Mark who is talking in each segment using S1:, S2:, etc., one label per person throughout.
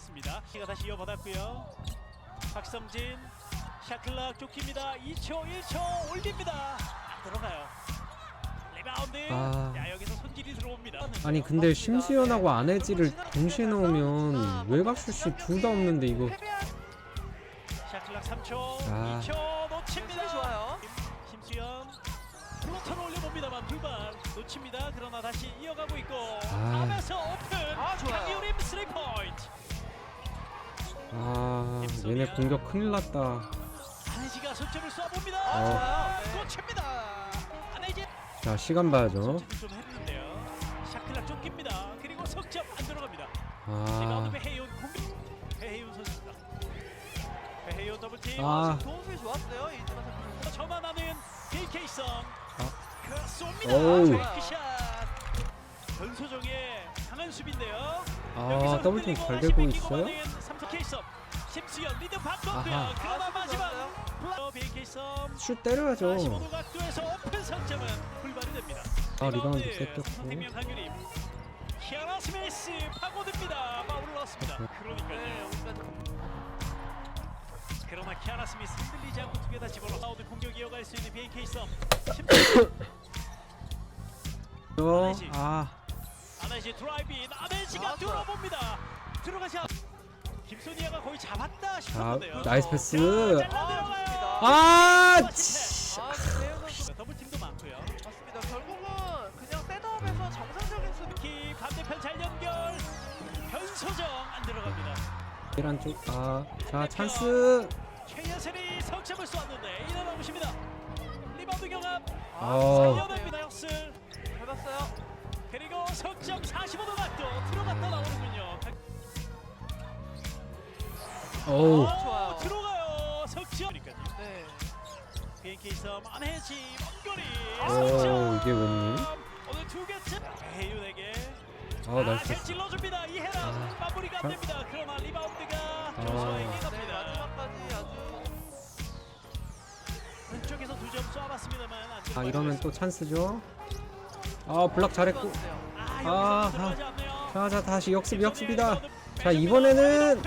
S1: 됐습니다. 키가 다시 이어받았고요. 박성진 샤클락 쫓깁니다. 2초 1초 올립니다. 안 들어가요. 리바운드.
S2: 아.
S1: 야 여기서 손질이 들어옵니다.
S2: 아니 근데 심수연하고 안혜지를 동시에 넣으면 외곽슛이 둘 다 없는데 이거
S1: 샤클락 3초
S2: 아.
S1: 2초 놓칩니다.
S3: 좋아요.
S1: 심수연 플로터를 올려봅니다만 불발 놓칩니다. 그러나 다시 이어가고 있고
S2: 아. 얘네 공격 큰일 났다
S1: 안혜지가 석점을 쏴봅니다.
S3: 아,
S2: 어.
S1: 꽂힙니다. 안혜지
S2: 자 시간 봐야죠
S1: 석점을 좀 했는데요. 샤클락 쫓깁니다. 그리고 석점 안 들어갑니다.
S2: 아
S1: 배혜윤 공격. 배혜윤 선수입니다. 배혜윤 더블팀.
S2: 아.
S3: 도움이 좋았어요. 이지만 선수.
S1: 저만 하는 BK성. 그 쏩니다.
S2: 아. 오우.
S1: 트리크샷. 변소정의 강한 수비인데요.
S2: 아 더블팀 잘 되고 있어요? 아하.
S1: 그러나
S3: 아,
S1: 마지막.
S2: 슛 때려야죠
S1: 45도 각도에서 오픈 석점은 불발이 됩니다.
S2: 아, 리바운드 뺏겼고.
S1: 삼성생명 강유림. 키아나 스미스 파고듭니다. 파울을 넣었습니다.
S3: 네,
S1: 그러니까요.
S3: 오늘까지
S1: 그러나 키아나 스미스 흔들리지 않고 두 개 다 집어넣어 사우드 공격 이어갈 수 있는 BNK 썸.
S2: 아
S1: 아나시 드라이브인 아벤시가
S3: 아.
S1: 들어가지 않. 김소니아가 거의 잡았다
S2: 자,
S1: 싶었는데요.
S2: 나이스 패스
S1: 자, 잘라 들어가요.
S2: 아
S3: 아, 선수
S1: 더블 팀도 많고요.
S3: 맞습니다. 결국은 그냥 셋업에서 정상적인 수비.
S1: 특히 반대편 잘 연결. 변소정 안 들어갑니다.
S2: 계란 쪽 아 자 찬스
S1: 최예슬이 석점을 쏘았는데 일어나고 있습니다. 리바운드 경합
S2: 어.
S1: 살려냅니다 역습.
S3: 잘 봤어요.
S1: 그리고 석점 45도 각도 들어갔다 나오는
S2: 어우
S1: 어,
S3: 좋아요.
S1: 들어가요 석점.
S3: 네.
S1: BNK 썸 안혜지 먼거리
S2: 오
S1: 석점.
S2: 이게 웬일
S1: 오늘 두 개째 배윤에게 아잘
S2: 나이스
S1: 찔러줍니다 이해란
S2: 아.
S1: 마무리가 안
S2: 자.
S1: 됩니다. 그러나 리바운드가
S2: 아.
S1: 조서에게
S3: 네,
S1: 갑니다.
S3: 마지막까지 아주
S1: 왼쪽에서 두 점 쏴봤습니다만 안
S2: 아. 이러면 또 찬스죠 아 블락 잘했고
S3: 좋았어요.
S1: 아,
S2: 아,
S1: 여기서 들어가지 않네요.
S2: 자 자 다시 역습 역습이다
S1: 자자
S2: 이번에는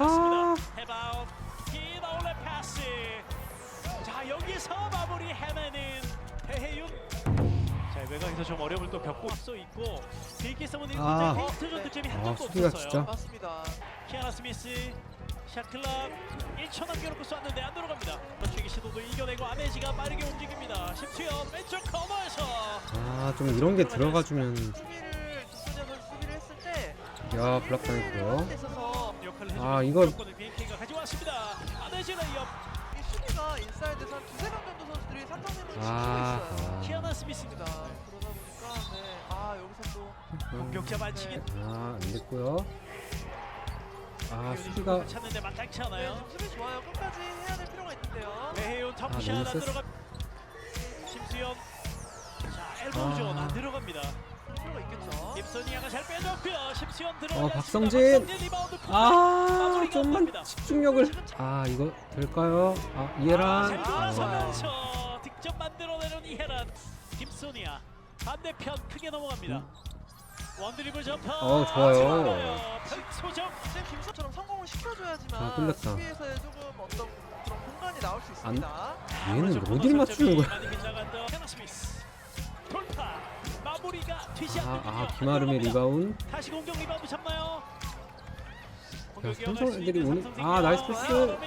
S2: 아.
S1: 해바웃 기나올레 패스 자 여기서 마무리 해내는 배혜윤 자 외곽에서 좀 어려움을 또 겪고 앞서 있고 비기 서브는
S2: 아.
S1: 페인트전 득점이 한
S2: 아,
S1: 점도
S2: 수비가
S1: 없었어요.
S2: 진짜.
S3: 맞습니다.
S1: 키아나 스미스 샷클락 1초 남겨놓고 쐈는데 안 들어갑니다. 최기 시도도 이겨내고 아메지가 빠르게 움직입니다. 심수현 왼쪽 커버에서.
S2: 아 좀 이런 게 들어가주면
S3: 수비를 선수 수비를 했을 때
S2: 야 블락 당했고요.
S3: 있어서
S2: 아,
S1: 해주는
S2: 이거-
S1: 이
S3: 수비가 인사이드에서 한 두세 명 정도 선수들이 삼성생명을 지키고
S2: 아,
S3: 있어요.
S2: 아.
S1: 키아나 스미스입니다
S3: 그러다 보니까 네. 아 여기서 또
S1: 공격자 반칙이
S2: 아 안 됐고요 아 수비가
S1: 그 찾는데
S3: 네,
S1: 않아요
S3: 좀 수비 좋아요. 끝까지 해야 될 필요가 있는데요.
S1: 배혜윤
S2: 아,
S1: 터프샷
S2: 너무
S1: 안
S2: 셌어.
S1: 들어가 심수현 자 엘보존
S2: 아.
S1: 안 들어갑니다
S3: 필요가 있겠죠.
S1: 김선이아가 잘 빼줬고요. 심수현 들어가
S2: 어, 박성진. 아 좀만 집중력을. 아 이거 될까요? 아 이해란.
S1: 잘
S2: 아,
S1: 돌아서면서 득점 만들어내는 이해란. 김소니아 반대편 크게 넘어갑니다. 원드리블 점퍼
S2: 어, 좋아요.
S1: 소정.
S3: 지금 김선처럼 성공을 시켜줘야지만
S2: 아, 끌렸다.
S3: 수비에서의 조금 어떤 그런 공간이 나올 수 있습니다.
S2: 얘는 어딜 맞추는 거야.
S1: 헤나 스미스 마무리가 되지
S2: 아,
S1: 않는군요.
S2: 아 김아름의 리바운
S1: 다시 공격 리바운드 잡나요?
S2: 야 삼성 애들이 오늘 아 나이스 패스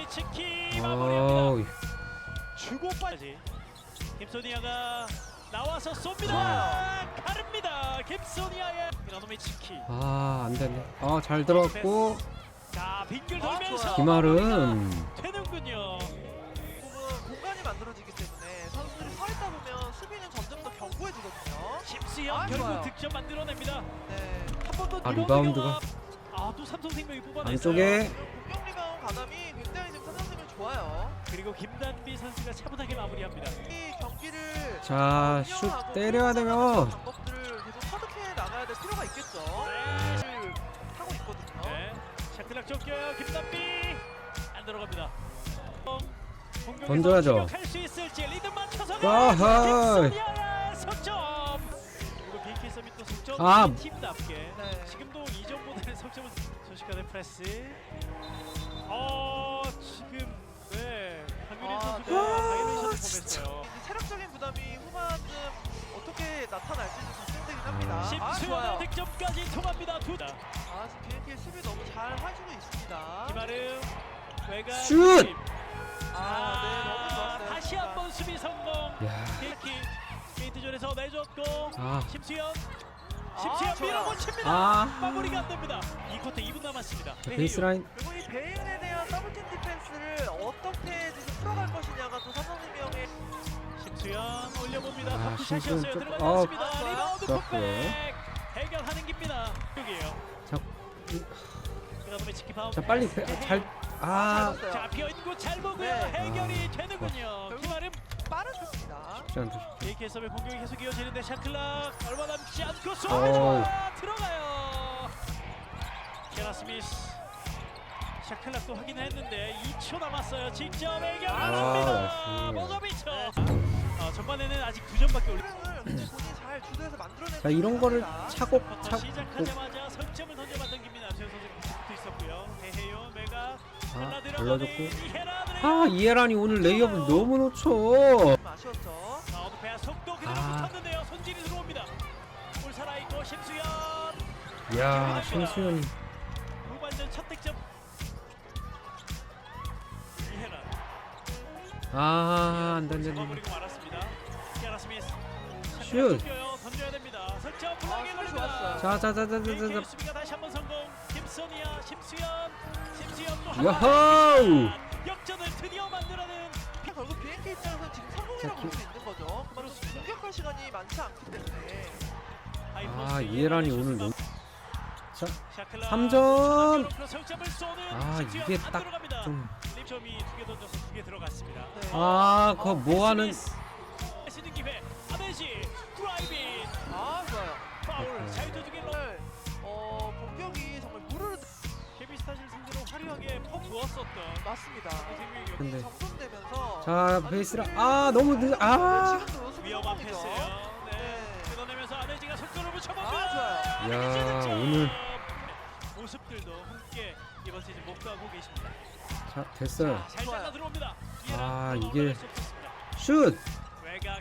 S1: 주고 빠지. 김소니아가 나와서 쏩니다.
S2: 아.
S1: 가릅니다. 김소니아의 이라노미 치키.
S2: 아 안 되네 아 잘 들어갔고
S1: 자 빙글
S3: 아,
S1: 돌면서.
S2: 김아름
S1: 되는군요.
S3: 공간이 만들어지기 해지거든요.
S1: 심수영
S3: 아,
S1: 결국
S3: 좋아요.
S1: 득점 만들어냅니다.
S3: 네.
S1: 한 번더
S2: 아, 리바운드가.
S1: 아또 삼성생명이 뽑아냈어요.
S2: 안쪽에
S3: 공격 리바운 가담이 굉장히 지금 삼성생명 좋아요.
S1: 그리고 김단비 선수가 차분하게 마무리합니다.
S3: 이 경기를
S2: 자슛 때려야 되면
S3: 방법들을 계속 터득해 나가야 될 필요가 있겠죠. 를 하고 있거든요.
S1: 네. 샤클락 쫓겨요. 김단비 안 들어갑니다. 공격에서
S2: 던져야죠.
S1: 할수 있을지 리듬 맞춰서
S2: 아하.
S1: 석점. 그리고 BK 서밋도 석점
S2: 아.
S1: 팀답게
S3: 네.
S1: 지금도 이전보다는 석점을 순식간에 프레스. 어 지금 네 강유린
S3: 아,
S1: 선수가
S3: 네. 아,
S1: 범했어요.
S3: 이제 체력적인 부담이 후반쯤 어떻게 나타날지 좀 걱정되긴 합니다.
S2: 아.
S3: 아,
S1: 심수현의
S3: 좋아요.
S1: 득점까지 통합니다. 두.
S3: 아, 지금 BNK 수비 너무 잘 해주고 있습니다.
S1: 김아름 외곽
S2: 슛!
S3: 아, 네, 너무
S1: 아,
S3: 좋았어요.
S1: 다시
S3: 진짜.
S1: 한번 수비 성공.
S2: 야,
S1: 게이트존에서 내줬고
S2: 아,
S1: 심수현
S3: 아,
S1: 심수현
S3: 좋아요.
S1: 밀어붙입니다.
S2: 아.
S1: 마무리가 안 됩니다. 이 쿼터 2분 남았습니다.
S2: 베이스라인.
S3: 그리고 이 베인에 대한 더블팀 디펜스를 어떻게 지금 풀어갈 것이냐가 또 삼성림 형의
S1: 심수현 올려봅니다.
S2: 아,
S1: 터프샷이었어요.
S2: 심수현 좀-
S1: 들어가지
S2: 어,
S1: 않습니다.
S3: 좋아요.
S1: 리바운드
S2: 좋았고요.
S1: 풋백 해결하는 g입니다. 여기에요.
S2: 자,
S1: 그다음에.
S2: 자 빨리 배- 잘. 아,
S1: 잘자
S3: 넣었어요.
S1: 비어 있고 잘 보고요.
S3: 네.
S1: 해결이
S2: 아,
S1: 되는군요.
S3: 결국-
S1: 김아름
S3: 빠른
S2: 쉽지 않다.
S1: AK 서의 공격이 계속 이어지는데 샤클락 얼마 남지 않고. 쏘아 들어가요. 케나 스미스 샤클락도 확인했는데 2초 남았어요. 직접
S2: 아,
S1: 해결합니다.
S2: 나이스.
S1: 모조비쳐. 어, 전반에는 아직 두 점밖에 올리.
S2: 자 이런 거를 차곡 차곡.
S1: 시작하자마자 석점을 던져봤던 김민아 최현 선수 붙어 있었고요. 대해요 메가
S2: 아,
S1: 이해라
S2: 아 이해란이 오늘 레이업을 너무 놓쳐.
S3: 좀 아쉬웠죠.
S1: 손질이 들어옵니다. 볼 살아 있고 심수현
S2: 야 심수현이.
S1: 후반전 첫 득점. 이해라
S2: 아 안돼 안돼.
S1: 잡아버리고 말았습니다. 키아라 스미스
S2: 슛.
S1: 슛 던져야 됩니다. 설정 블락에
S3: 아,
S1: 걸립니다.
S3: 좋았어요.
S2: 자자 자 자 자자.
S1: AK 수비가 다시 한번 성공. 김선이야 심수현 심수현 또한
S2: 야호!
S1: 역전을 드디어 만들어낸
S3: 결국 BNK 입장에서 지금 성공이라고 볼수 있는 거죠. 그만큼 공격할 시간이 많지 않기 때문에.
S2: 아 이해란이 오늘 너무. 자
S1: 샤클라
S2: 삼 점.
S1: 석점을 쏘는
S2: 아,
S1: 심수현
S2: 이게 안딱
S1: 들어갑니다.
S2: 좀.
S1: 립점이 두개 던져서 두개 들어갔습니다.
S3: 네.
S2: 아 그거 뭐 하는.
S1: 시즌 기회 아베지 드라이빙
S3: 아 좋아요.
S1: 파울
S2: 네.
S1: 자유투 두개 화려하게 퍼부었었던
S3: 맞습니다.
S2: 근데
S3: 정돈되면서
S2: 자 베이스라 아 너무 늦. 아.
S3: 지금도 연습
S1: 위험한
S3: 성공이죠.
S1: 패스예요. 네.
S3: 네.
S1: 끊어내면서 아베지가 속도를 붙여봅니다.
S3: 아, 좋아요.
S2: 야. 오늘-
S1: 모습들도 함께 이번 시즌 목도하고 계십니다.
S2: 자 됐어요.
S1: 자, 잘. 잘라 들어옵니다.
S2: 아, 이게-. 슛.
S1: 외곽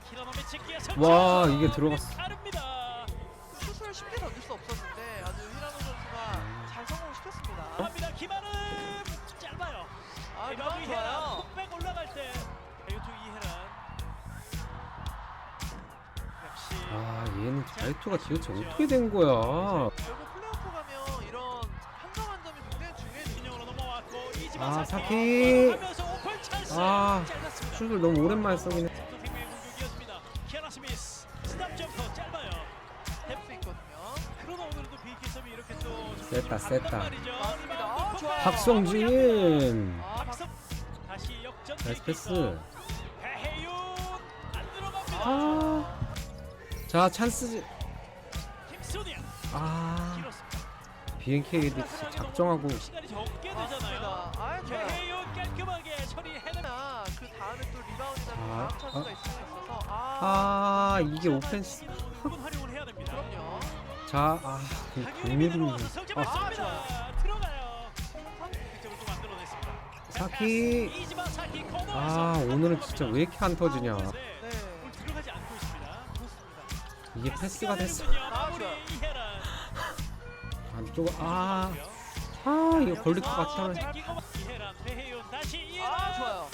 S2: 와, 이게 들어갔어.
S1: 다릅니다.
S3: 슛을 쉽게 던질 수 없었는데 아주 시켰습니다.
S1: 갑니다. 김하름 짧아요.
S3: 아
S1: 이해란
S3: 좋아요.
S1: 풋백 올라갈 때 유투 이해란 역시
S2: 아 얘는 자유투가 도대체 어떻게 된 거야?
S3: 결국 플레이오프 가면 이런 한점한 점이 굉장히 중요해요.
S1: 인형으로 넘어왔고 이지만
S2: 아,
S1: 사키
S2: 사키.
S1: 하면서 오픈 찬스
S2: 아,
S1: 짧았습니다.
S2: 슛을 너무 오랜만에 쏘긴 해. 셌다, 셌다.
S3: 아.
S2: 박성진.
S3: 아
S1: 박성 다시 역전
S2: 나이스 패스. 아. 자 찬스.
S1: 아.
S2: BNK도 작정하고.
S1: 아.
S3: 하나 그
S2: 아, 아.
S3: 아,
S2: 아 이게 오펜스. 자, 아, 그.
S1: 들어와서 석점을
S2: 아. 사키. 아, 오늘은 진짜 왜 이렇게 안 터지냐.
S1: 네.
S2: 이게 패스가 됐어.
S3: 아, 좋아요.
S1: 이해란.
S2: 안쪽 아, 아 이거 걸릴 것
S1: 이해란.
S3: 아.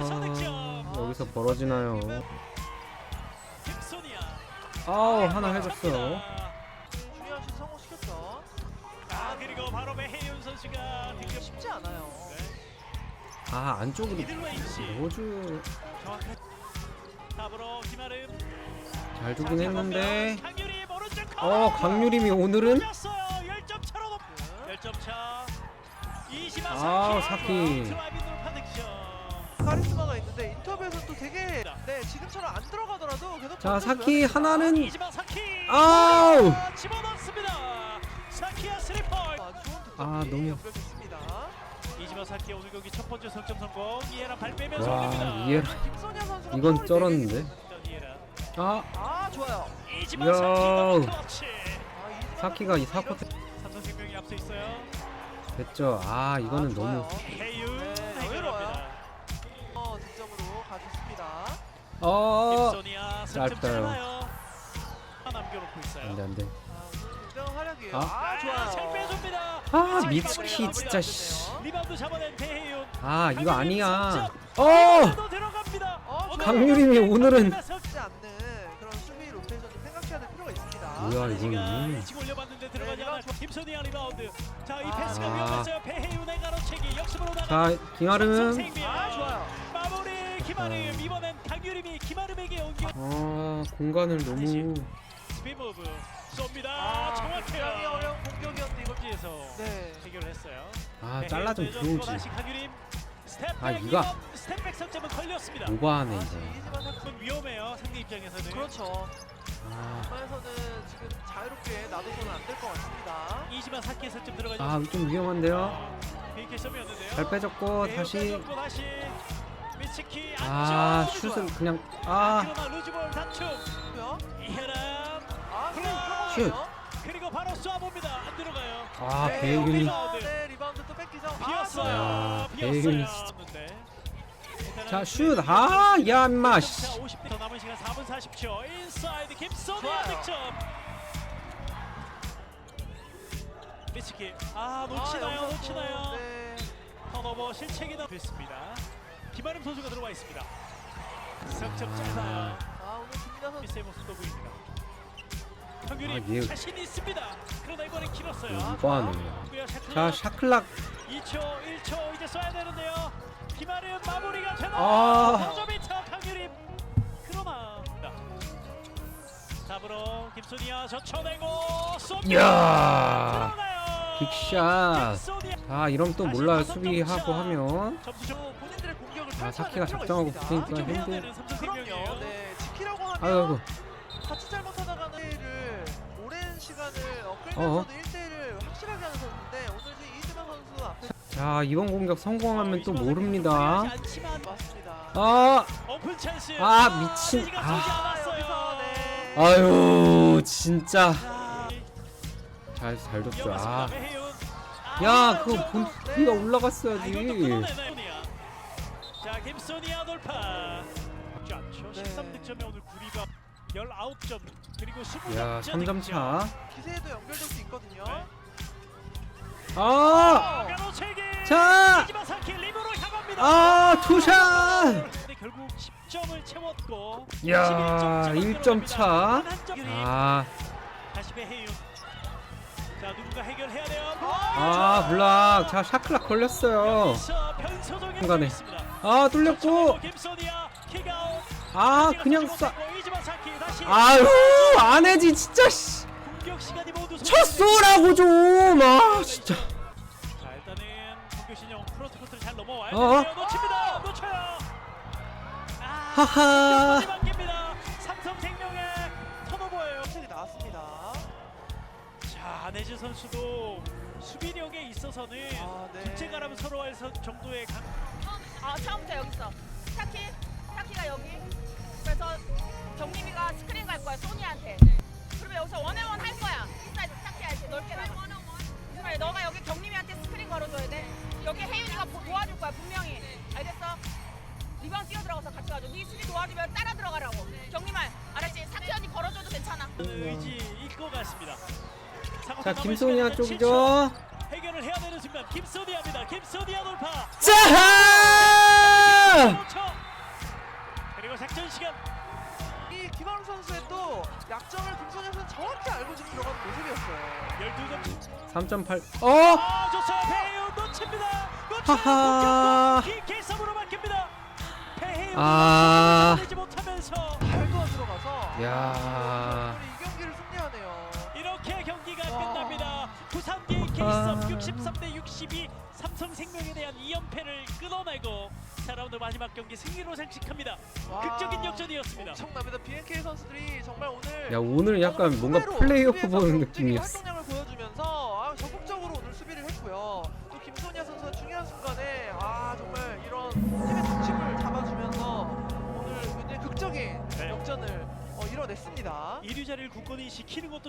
S2: 아하, 여기서 벌어지나요? 아우 하나 해줬어요.
S1: 선수가 득점.
S3: 쉽지 않아요.
S2: 아 안쪽으로
S1: 정확한 탑으로 김아름.
S2: 잘 주긴 했는데.
S1: 강유리 오른쪽
S2: 어 강유림이 오늘은
S1: 올렸어요. 10점 차로 높. 10점 차. 이시마
S2: 아,
S1: 사키.
S2: 사키.
S1: 드라이빙 돌파 득점.
S3: 카리스마가 있는데 인터뷰에서 또 되게 네 지금처럼 안 들어가더라도 계속
S2: 자 사키. 하나는
S1: 이지마 사키.
S2: 아우
S1: 아, 집어넣습니다. 사키야
S3: 아,
S2: 너무-
S3: 연결됐습니다.
S1: 이지마 사키 오늘 경기 첫 번째 석점 성공. 이해라 발 빼면서
S2: 와
S1: 올립니다.
S2: 이해라
S3: 김선야 선수가
S2: 이건
S3: 파울이
S2: 쩔었는데.
S3: 되게.
S1: 이해라.
S2: 아
S3: 아 좋아요.
S1: 이지마
S2: 야.
S1: 사키 더블 클러치.
S3: 아 이지만
S2: 사키가 이 4쿼터
S1: 삼성생명이 앞서 있어요.
S2: 됐죠. 아 이거는
S3: 아,
S2: 너무
S3: 좋아요.
S1: 해윤
S3: 네,
S1: 해결합니다.
S3: 어, 득점으로 가졌습니다.
S2: 어
S1: 김소니아. 하나 남겨놓고 있어요.
S2: 안 돼 안 돼.
S3: 아, 오늘 굉장한 활약이에요.
S2: 아.
S3: 아, 좋아요.
S1: 잘 빼줍니다.
S2: 아
S1: 자,
S2: 미츠키 진짜 씨.
S1: 아
S2: 이거 아니야.
S1: 어!
S2: 어.
S1: 어.
S2: 강유림이 오늘은
S3: 쉽지 않는 그런 수비 로테이션을 생각해야 될 필요가 있습니다.
S2: 뭐야 이거는.
S1: 이거는 지금 올려봤는데 들어가지
S3: 네,
S1: 않아.
S3: 리바운드.
S1: 김소니아 리바운드. 자, 이
S3: 아.
S1: 패스가 위험했어요. 배혜윤의 가로채기 역습으로 나가.
S2: 자 김아름.
S3: 아, 좋아요.
S1: 마무리 김아름.
S2: 아.
S1: 이번엔 강유림이 김아름에게 옮겨.
S2: 아 공간을 너무
S1: 스피드 무브 쏩니다.
S3: 아,
S1: 정확해요.
S3: 어려운 공격이었
S2: 아 잘라 좀 들어오지. 아, 이거-
S1: 이번 스텝백 석점은 걸렸습니다.
S2: 오버하네
S3: 다시
S2: 이거.
S1: 위험해요. 상대 입장에서는.
S3: 그렇죠.
S2: 아,
S3: 중간에서는 지금 자유롭게 놔둬서는 안 될 것 같습니다.
S1: 이지만 사키의 석점 들어가지.
S2: 아좀 위험한데요.
S1: 페이크 점이었는데요.
S2: 잘 빼줬고
S1: 네,
S2: 다시.
S1: 빼줬고 다시 미치키
S2: 아
S1: 안쪽.
S2: 슛은 그냥 아
S1: 그러나 루즈볼 다툼.
S3: 뭐야?
S1: 이해람
S3: 아,
S1: 슛. 그리고 바로 쏴봅니다. 안 들어가요.
S2: 아
S3: 네, 네, 리바운드 뺏기죠. 아,
S1: 비었어요.
S2: 야,
S1: 비었어요.
S2: 배윤이 진짜.
S1: 었는데.
S2: 자슛 아야 임마 씨.
S1: 자, 50대 더 남은 시간 4분 40초. 인사이드 김소니의
S3: 좋아요.
S1: 득점. 미치키 아 놓치나요?
S3: 여기서 또,
S1: 놓치나요?
S3: 네.
S1: 턴오버 실책이 나 됐습니다. 김아름 선수가 들어와 있습니다. 석점 짧아요.
S3: 아, 오늘 김민아 선수
S1: 미스의 모습도 보입니다.
S2: 아, 얘-
S1: 자신 있습니다. 그러나 이번엔 길었어요.
S2: 오버하네.
S1: 그리고
S2: 자
S1: 샤클락
S2: 샤클락
S1: 2초, 1초 이제 써야 되는데요. 김아름 마무리가 되나?
S2: 아.
S1: 5점이차 강유림. 그러나 잡으러 김소니아 젖혀내고 쏩니다. 들어가요.
S2: 빅샷.
S1: 김소니아.
S2: 자 이러면 또 몰라요 수비하고 하면
S1: 점수
S3: 좀또 본인들의 공격을
S2: 아
S3: 펼쳐야
S2: 사키가
S3: 될 필요가
S2: 작정하고
S3: 있습니다.
S2: 붙으니까
S1: 좀 해야
S2: 힘들
S1: 되는 삼성생명이에요.
S3: 그럼요. 네, 하면
S2: 아이고
S3: 같이 잘못하다가는 1을 오랜 시간을 어, 끌면서도
S2: 어어.
S3: 1대1을 확실하게 하는 선수인데 오늘 지금 이지만 선수 앞에
S2: 자 이번 공격 성공하면 또 모릅니다
S3: 맞습니다.
S2: 아
S1: 오픈 찬스.
S2: 아, 미친.
S1: 아.
S2: 아.
S3: 여기서 네.
S2: 아유 진짜
S1: 자,
S2: 잘잘 줬죠
S1: 이어갔습니다.
S2: 아.
S1: 배혜윤.
S2: 야
S1: 아,
S2: 그거
S1: 좀-
S2: 본
S3: 네.
S1: 아, 이것도
S2: 올라갔어야지.
S1: 자 김소니아 돌파.
S3: 네.
S1: 13득점에 오늘 구리가 19점 그리고 20점.
S2: 야 3점 차
S3: 기세에도 연결될 수 있거든요.
S1: 네.
S2: 아!
S1: 가로채기.
S2: 자!
S1: 이지마사키 림으로 향합니다.
S2: 아 투샷!
S1: 근데 결국 10점을 채웠고
S2: 야
S1: 11점
S2: 1점 차.
S1: 아.
S2: 아,
S1: 다시 배혜윤. 자 누군가 해결해야 돼요.
S2: 아 블락. 자 샤클락 걸렸어요.
S1: 있습니다.
S2: 아 뚫렸고.
S1: 김소니아 킥아웃.
S2: 아 그냥 쏴. 아유 안 해지 진짜 씨.
S1: 공격 시간이 모두
S2: 첫 쏘라고 좀. 아 진짜.
S1: 자 일단은 공격 신영 프로트 코트를 잘 넘어와야
S2: 어?
S1: 되는데요. 놓칩니다. 놓쳐요. 아,
S2: 하하.
S1: 바뀝니다. 삼성생명의 턴오버예요.
S3: 확실히 나왔습니다.
S1: 자 안혜진 선수도 수비력에 있어서는
S3: 아, 네.
S1: 둘째가라면 서로 할 선- 정도의 강.
S4: 아 처음부터 여기 있어. 타키, 타키가 여기. 그래서 경림이가 스크린 갈 거야 소니한테. 그러면 여기서 원앤원 할 거야. 인사이드 타키 알지? 넓게 나가. 그래 너가 여기 경림이한테 스크린 걸어줘야 돼. 여기 혜윤이가 보- 도와줄 거야 분명히. 알겠어? 리바운 뛰어 들어가서 같이 가줘. 네 수비 도와주면 따라 들어가라고. 경림아 알았지? 타키 언니 걸어줘도 괜찮아.
S1: 의지일 것 같습니다.
S2: 자 김소니아 쪽이죠.
S1: 7초. 해결을 해야 되는 순간 김소니아입니다. 김소니아 돌파.
S2: 자.
S1: 5초. 그리고 작전 시간.
S3: 이 김하름 선수의 또 약점을 김선영 선수 정확히 알고 지금 들어가는 모습이었어요.
S1: 12점.
S2: 3.8. 어?
S1: 아 좋어요. 배혜윤 놓칩니다.
S2: 하하.
S1: 놓쳐요. 킥 서브로 바뀝니다. 배혜윤
S2: 아.
S1: 되지 못하면서
S3: 발도 안 들어가서
S2: 야.
S3: 오늘 이 경기를 승리하네요.
S1: 이렇게 경기가
S3: 와.
S1: 끝납니다. 부산 DK
S2: 아.
S1: 63대 62 삼성생명에 대한 2연패를 끊어내고 4라운드 마지막 경기 승리로 장식합니다.
S3: 와,
S1: 극적인 역전이었습니다.
S3: 엄청납니다. BNK 선수들이 정말 오늘
S2: 야 오늘 약간 뭔가
S3: 수비로
S2: 플레이오프
S3: 수비에서 보는
S2: 느낌이었어.
S3: 활동량을 보여주면서 아, 적극적으로 오늘 수비를 했고요. 또 김소니아 선수가 중요한 순간에 아 정말 이런 팀의 중심을 잡아주면서 오늘 굉장히 극적인
S1: 네.
S3: 역전을 어, 이뤄냈습니다.
S1: 1위 자리를 굳건히 지키는 것도